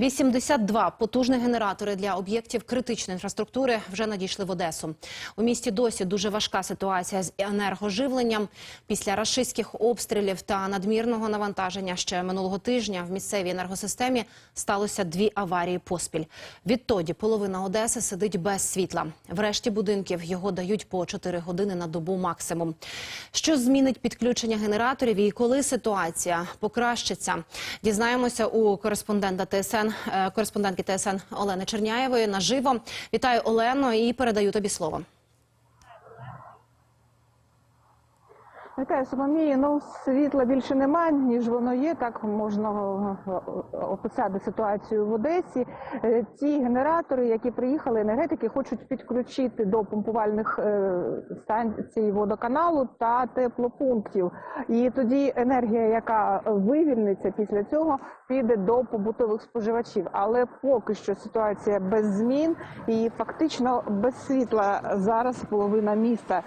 82 потужні генератори для об'єктів критичної інфраструктури вже надійшли в Одесу. У місті досі дуже важка ситуація з енергоживленням. Після рашистських обстрілів та надмірного навантаження ще минулого тижня в місцевій енергосистемі сталося дві аварії поспіль. Відтоді половина Одеси сидить без світла. В решті будинків його дають по 4 години на добу максимум. Що змінить підключення генераторів і коли ситуація покращиться? Дізнаємося у кореспондента ТСН, е, кореспондентки ТСН Олени Черняєвої наживо. Вітаю Олено і передаю тобі слово. Вітаю, Соломії. Ну, світла більше немає, ніж воно є. Так можна е, описати ситуацію в Одесі. Е, Ті генератори, які приїхали, енергетики, хочуть підключити до помпувальних е, станцій водоканалу та теплопунктів. І тоді енергія, яка вивільниться після цього, піде до побутових споживачів. Але поки що ситуація без змін і фактично без світла зараз половина міста.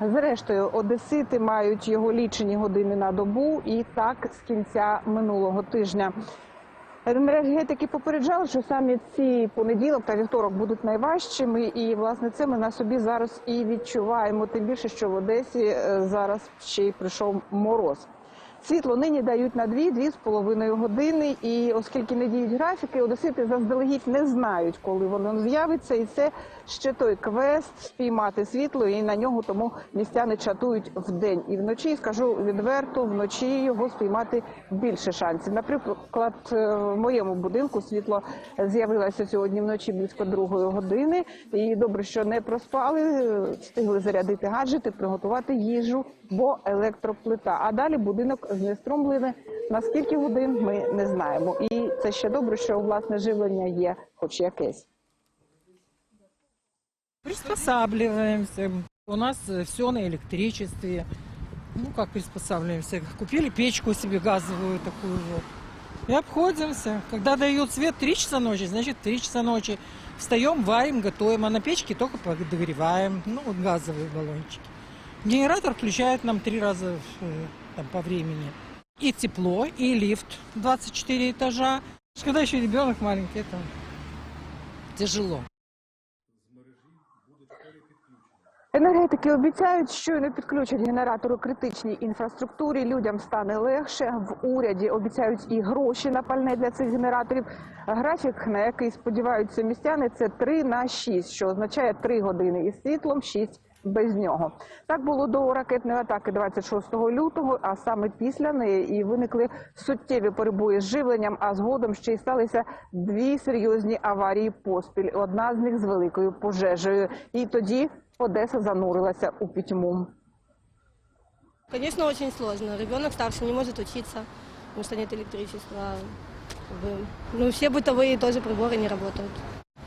Зрештою, одесити мають його лічені години на добу, і так з кінця минулого тижня. Енергетики попереджали, що саме ці понеділок та вівторок будуть найважчими, і власне це ми на собі зараз і відчуваємо. Тим більше, що в Одесі е, зараз ще й прийшов мороз. Світло нині дають на 2 з половиною години, і оскільки не діють графіки, одесити заздалегідь не знають, коли воно з'явиться, і це ще той квест спіймати світло, і на нього тому містяни чатують вдень і вночі. Скажу відверто, вночі його спіймати більше шансів. Наприклад, е, в моєму будинку світло з'явилося сьогодні вночі близько другої години. І добре, що не проспали, встигли зарядити гаджети, приготувати їжу, бо електроплита. А далі будинок знеструмлений. На скільки годин ми не знаємо. І це ще добре, що власне живлення є, хоч якесь. Приспосабливаемся. У нас все на электричестве. Ну, как приспосабливаемся? Купили печку себе газовую такую вот. И обходимся. Когда дают свет 3 часа ночи, значит 3 часа ночи. Встаем, варим, готовим, а на печке только подогреваем. Ну, вот газовые баллончики. Генератор включают нам три раза э, там, по времени. И тепло, и лифт 24 этажа. Когда еще ребенок маленький, это тяжело. Енергетики обіцяють, що не підключать генератору критичній інфраструктурі. Людям стане легше. В уряді обіцяють і гроші на пальне для цих генераторів. Графік, на який сподіваються містяни, це 3 на 6, що означає 3 години із світлом, 6 без нього. Так було до ракетної атаки 26 лютого, а саме після неї і виникли суттєві перебої з живленням. А згодом ще й сталися дві серйозні аварії поспіль. Одна з них з великою пожежею. І тоді Одеса занурилася у пітьму. Конечно, очень сложно. Ребенок старший не может учиться, потому что нет электричества. Как бы, Ну, все бытовые тоже приборы не работают.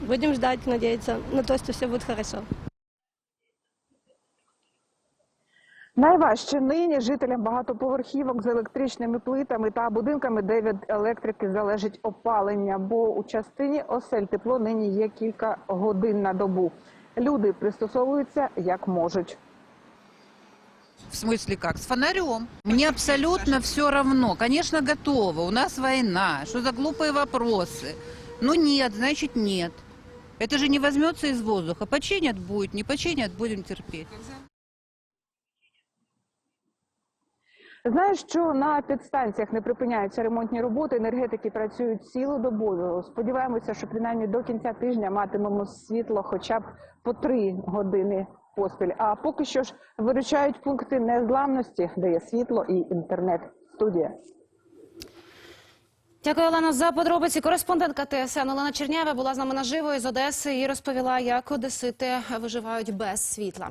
Будем ждать, надеяться на то, что все будет хорошо. Найважче нині жителям багатоповерхівок з електричними плитами та будинками, де від електрики залежить опалення, бо у частині осель тепло нині є кілька годин на добу. Люди пристосовуються як можуть. В смысле как? С фонарем. Мне абсолютно все равно. Конечно, готово. У нас война. Что за глупые вопросы? Ну нет, значит нет. Это же не возьмется из воздуха. Починят будет, не починят, будем терпеть. Знаєш, що на підстанціях не припиняються ремонтні роботи. Енергетики працюють цілодобово. Сподіваємося, що принаймні до кінця тижня матимемо світло, хоча б по три години поспіль. А поки що ж виручають пункти незламності, де є світло і інтернет. Студія. Дякую, Олена, за подробиці. Кореспондентка ТСН Олена Черняєва була з нами наживо із Одеси і розповіла, як одесити виживають без світла.